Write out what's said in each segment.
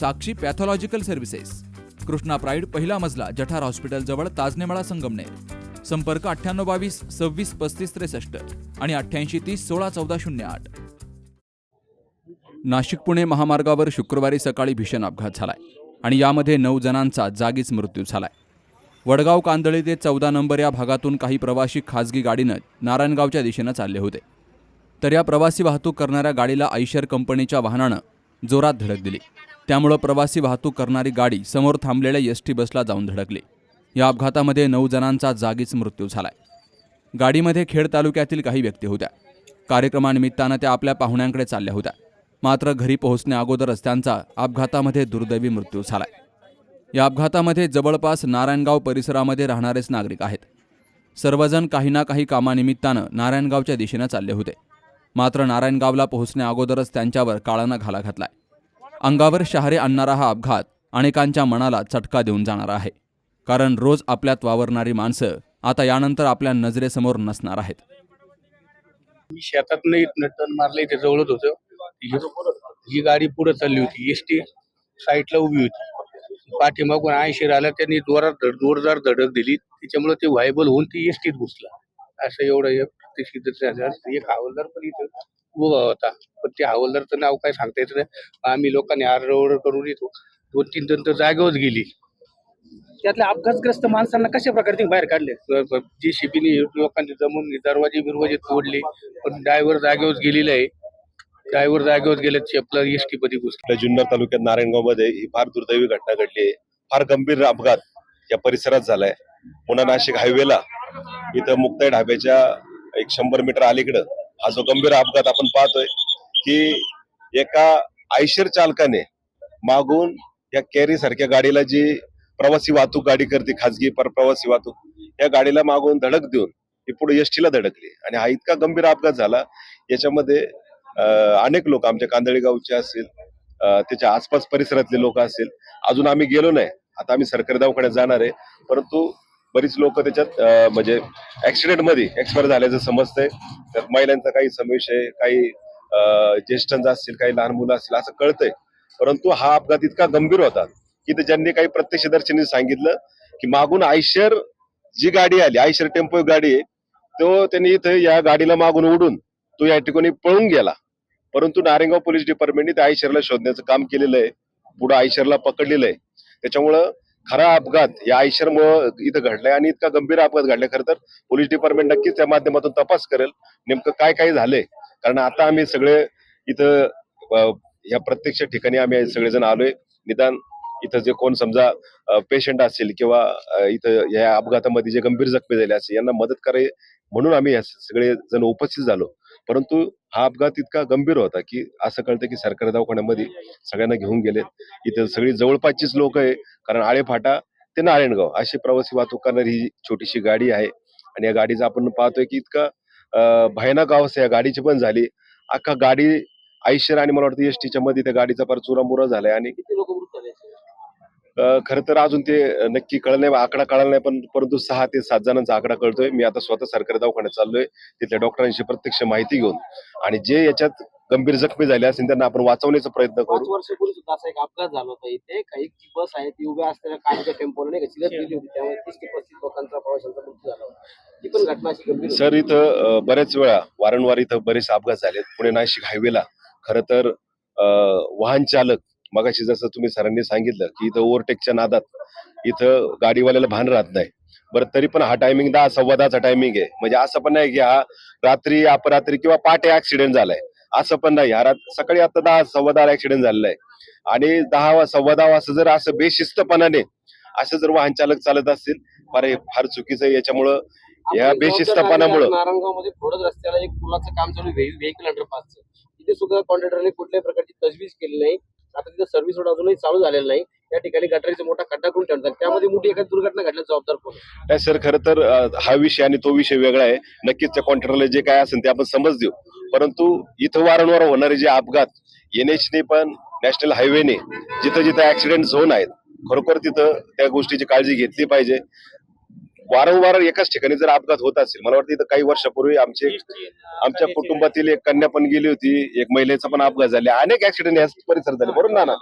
Sakshi pathological services. Krishna pride पहिला मजला जठार हॉस्पिटलजवळ ताजनेमाळा संगमनेर. संपर्क अठ्ठ्याण्णव बावीस सव्वीस पस्तीस त्रेसष्ट आणि अठ्ठ्याऐंशी तीस सोळा चौदा शून्य आठ. नाशिक पुणे महामार्गावर शुक्रवारी सकाळी भीषण अपघात झालाय आणि यामध्ये नऊ जणांचा जागीच मृत्यू झालाय. वडगाव कांदळी ते चौदा नंबर या भागातून काही प्रवासी खाजगी गाडीनं नारायणगावच्या दिशेनं चालले होते. तर या प्रवासी वाहतूक करणाऱ्या गाडीला आयशर कंपनीच्या वाहनानं जोरात धडक दिली. त्यामुळं प्रवासी वाहतूक करणारी गाडी समोर थांबलेल्या एस टी बसला जाऊन धडकली. या अपघातामध्ये नऊ जणांचा जागीच मृत्यू झालाय. गाडीमध्ये खेड तालुक्यातील काही व्यक्ती होत्या. कार्यक्रमानिमित्तानं त्या आपल्या पाहुण्यांकडे चालल्या होत्या. मात्र घरी पोहोचण्याअगोदरच त्यांचा अपघातामध्ये दुर्दैवी मृत्यू झालाय. या अपघातामध्ये जवळपास नारायणगाव परिसरामध्ये राहणारेच नागरिक आहेत. सर्वजण काही ना काही कामानिमित्तानं नारायणगावच्या दिशेनं चालले होते. मात्र नारायणगावला पोहोचण्याअगोदरच त्यांच्यावर काळानं घाला घातलाय. अंगावर शहारे आणणारा हा अपघात अनेकांच्या मनाला चटका देऊन जाणार आहे. कारण रोज आपल्यात वावरणारी माणसं आता यानंतर आपल्या नजरेसमोर नसणार आहेत. मी शेतात नाही टर्न मारलं इथे जवळच होतं. ही- गाडी पुढे चालली होती. एस टी साईडला उभी होती. पाठीमागून ऐंशी आला त्यांनी जोरात धड- जोरदार धडक दिली. त्याच्यामुळे ते व्हायबल होऊन ती एस टीत घुसला. असं एवढं एक एक हवालदार पण इथं. उभा होता पण त्या हवालदारचं नाव काय सांगता येत नाही. आम्ही लोकांनी आरडोर करून येतो. दोन तीन जण तर जागेवर गेली. त्यातल्या अपघातग्रस्त माणसांना कशा प्रकारे तुम्ही बाहेर काढले? जी शिपीने लोकांनी जमून दरवाजे बिरवाजे तोडले. पण ड्रायव्हर जागेवर गेलेला आहे. ड्रायव्हर जागेवर गेले चेपला एस टी मध्ये घुसला. जुन्नर तालुक्यात नारायणगावमध्ये ही फार दुर्दैवी घटना घडली आहे. फार गंभीर अपघात या परिसरात झालाय. पुन्हा नाशिक हायवेला इथं मुक्ताई ढाब्याच्या एक शंभर मीटर अलीकडं हा जो गंभीर अपघात आपण पाहतोय की एका आयशर चालकाने मागून या कॅरी सारख्या गाडीला जी प्रवासी वाहतूक गाडी करते खाजगी पर प्रवासी वाहतूक या गाडीला मागून धडक देऊन ही पुढे एसटीला धडकली. आणि हा इतका गंभीर अपघात झाला याच्यामध्ये अनेक लोक आमच्या कांदळी गावचे असतील त्याच्या आसपास परिसरातले लोक असतील. अजून आम्ही गेलो नाही. आता आम्ही सरकारी दवाखान्यात जाणार आहे. परंतु बरीच लोक त्याच्यात म्हणजे ऍक्सिडेंटमध्ये एक्सपायर झाल्याचं समजतंय. तर महिलांचा काही समावेश आहे काही ज्येष्ठांचा असतील काही लहान मुलं असतील असं कळतंय. परंतु हा अपघात इतका गंभीर होता की ते ज्यांनी काही प्रत्यक्षदर्शींनी सांगितलं की मागून आयशर जी गाडी आली आयशर टेम्पो गाडी आहे तो त्यांनी इथे या गाडीला मागून उडून तो या ठिकाणी पळून गेला. परंतु नारेगाव पोलीस डिपार्टमेंटने त्या आयशरला शोधण्याचं काम केलेलं आहे पुढे आयशरला पकडलेलं आहे. त्याच्यामुळं खरा अपघात या आयशरमुळं इथं घडलाय आणि इतका गंभीर अपघात घडलाय. खरं तर पोलीस डिपार्टमेंट नक्कीच त्या माध्यमातून तपास करेल नेमकं काय काय झालंय. कारण आता आम्ही सगळे इथं या प्रत्यक्ष ठिकाणी आम्ही सगळेजण आलोय. निदान इथं जे कोण समजा पेशंट असेल किंवा इथं या अपघातामध्ये जे गंभीर जखमी झाले असेल यांना मदत कराय म्हणून आम्ही सगळे जण उपस्थित झालो. परंतु हा अपघात इतका गंभीर होता की असं कळतं की सरकारी दवाखान्यामध्ये सगळ्यांना घेऊन गेले इथं सगळी जवळपासचीच लोक आहे कारण आळेफाटा ते नारायणगाव अशी प्रवासी वाहतूक करणारी ही छोटीशी गाडी आहे. आणि या गाडीचा आपण पाहतोय की इतका भयानक अवस्था या गाडीची पण झाली. अख्खा गाडी आयशर आणि मला वाटतं एसटीच्या मध्ये त्या गाडीचा फार चुरामुरा झालाय आणि खरं तर अजून ते नक्की कळलं नाही आकडा कळला नाही पण परंतु सहा ते सात जणांचा आकडा कळतोय. मी आता स्वतः सरकारी दवाखान्यात चाललोय तिथल्या डॉक्टरांशी प्रत्यक्ष माहिती घेऊन. आणि जे याच्यात गंभीर जखमी झाले असतील त्यांना आपण वाचवण्याचा प्रयत्न करू. वर्षापूर्वी सुद्धा असा एक अपघात झाला होता इथे. काही जी बस आहे ती उभ्या असलेल्या कारच्या टेम्पोला नाही का चिरत गेली होती. त्यामुळे तीस ते पस्तीस लोकांचा प्रवाशांचा मृत्यू झाला होता. ती पण घटना अशी गंभीर होती. सर इथं बऱ्याच वेळा वारंवार इथं बरेच अपघात झालेत. पुणे नाशिक हायवेला. खरं तर वाहन चालक मगाशी जसं तुम्ही सरांनी सांगितलं की इथं ओव्हरटेकच्या नादात इथं गाडीवाल्याला भान राहत नाही. बरं तरी पण हा टायमिंग दहा सव्वा दहाचा टायमिंग आहे. म्हणजे असं पण नाही की हा रात्री अपरात्री किंवा पहाटे ऍक्सिडेंट झालाय. असं पण नाही. हा रात- सकाळी आता दहा सव्वा दहा ऍक्सिडेंट झालेला आहे. आणि दहा वा- सव्वा दहा वाजता जर असं बेशिस्तपणाने असं जर वाहन चालक चालत असतील फार हे फार चुकीचं आहे. याच्यामुळं या बेशिस्तपणामुळं नारायणगावमध्ये थोडच रस्त्याला एक पुलाचं काम चालू व्हेकल अंडरपासचं तिथे सुद्धा कॉन्ट्रॅक्टरने कुठल्याही प्रकारची तजवीज केली नाही. आता तिथे सर्व्हिस रोड अजूनही चालू झालेलं नाही. त्या ठिकाणी गटारीचा मोठा खड्डा करून ठेवतात त्यामध्ये मोठी एखादी दुर्घटना घडल्यास जबाबदार कोण नाही सर खरं तर हा विषय आणि तो विषय वेगळा आहे. नक्कीच त्या कॉन्ट्रॅक्टरला जे काय असेल ते आपण समज देऊ. परंतु इथं वारंवार होणारे जे अपघात एनएचने पण नॅशनल हायवेने जिथं जिथं ऍक्सिडेंट झोन आहेत खरोखर तिथं त्या गोष्टीची काळजी घेतली पाहिजे. वारंवार एकाच ठिकाणी जर अपघात होत असेल मला वाटतं इथं काही वर्षापूर्वी आमचे आमच्या कुटुंबातील एक कन्या पण गेली होती एक महिलेचा पण अपघात झाले. अनेक ऍक्सिडेंट या परिसरात झाले बरोबर ना ना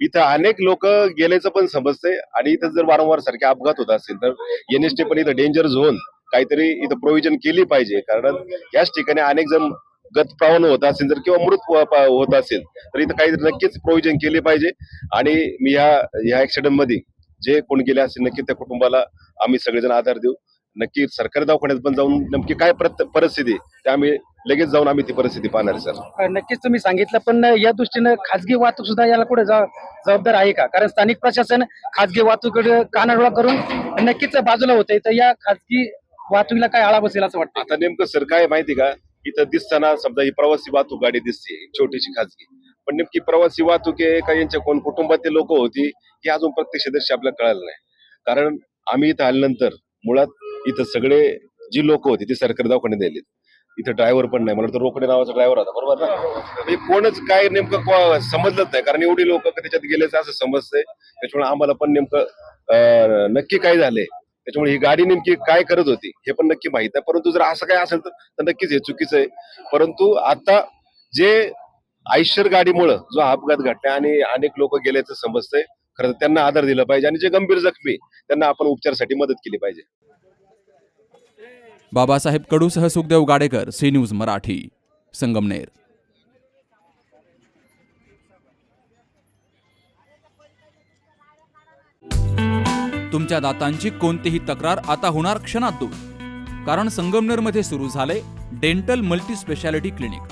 इथं अनेक लोक गेल्याचं पण समजतंय आणि इथं जर वारंवार सारखे अपघात होत असतील तर एनएसटी पण इथं डेंजर झोन काहीतरी इथं प्रोव्हिजन केली पाहिजे. कारण याच ठिकाणी अनेक जण गतप्रावण होत असेल जर किंवा मृत होत असेल तर इथं काहीतरी नक्कीच प्रोव्हिजन केले पाहिजे. आणि मी ह्या ह्या ऍक्सिडेंटमध्ये जे कोण गेले असतील नक्की त्या कुटुंबाला आम्ही सगळेजण आधार देऊ. नक्की सरकारी दवाखान्यात पण जाऊन नेमकी काय परिस्थिती ते आम्ही लगेच जाऊन आम्ही ती परिस्थिती पाहणार सर. नक्कीच तुम्ही सांगितलं पण या दृष्टीनं खाजगी वाहतूक सुद्धा याला कुठे जबाबदार आहे का? कारण स्थानिक प्रशासन खाजगी वाहतुकीकडे कानाडोळा करून नक्कीच बाजूला होते तर या खाजगी वाहतुकीला काय आळा बसेल असं वाटतं आता नेमकं सर काय माहिती का? इथं दिसताना समजा ही प्रवासी वाहतूक गाडी दिसते छोटीशी खाजगी. पण नेमकी प्रवासी वाहतूक आहे का यांच्या कोण कुटुंबातील लोक होती हे अजून प्रत्यक्षदर्शी आपल्याला कळालं नाही. कारण आम्ही इथं आल्यानंतर मुळात इथं सगळे जी लोक होती ती सरकारी दवाखान्यात दिलीत इथं ड्रायव्हर पण नाही मला तर रोकडे नावाचा ड्रायव्हर होता बरोबर ना? म्हणजे कोणच काय नेमकं समजलंच नाही कारण एवढी लोक त्याच्यात गेलेच असं समजतंय. त्याच्यामुळे आम्हाला पण नेमकं नक्की काय झालंय त्याच्यामुळे ही गाडी नेमकी काय करत होती हे पण नक्की माहीत आहे परंतु जर असं काय असेल तर नक्कीच हे चुकीचं आहे. परंतु आता जे आयशर गाडीमुळं जो अपघात घडला आणि अनेक लोक गेल्याचं समजतंय. खरं तर त्यांना आधार दिला पाहिजे आणि जे गंभीर जखमी त्यांना आपण उपचारासाठी मदत केली पाहिजे. बाबासाहेब कडूसह सुखदेव गाडेकर सी न्यूज मराठी संगमनेर. तुमच्या दातांची कोणतीही तक्रार आता होणार क्षणात दूर. कारण संगमनेरमध्ये सुरू झाले डेंटल मल्टी स्पेशालिटी क्लिनिक.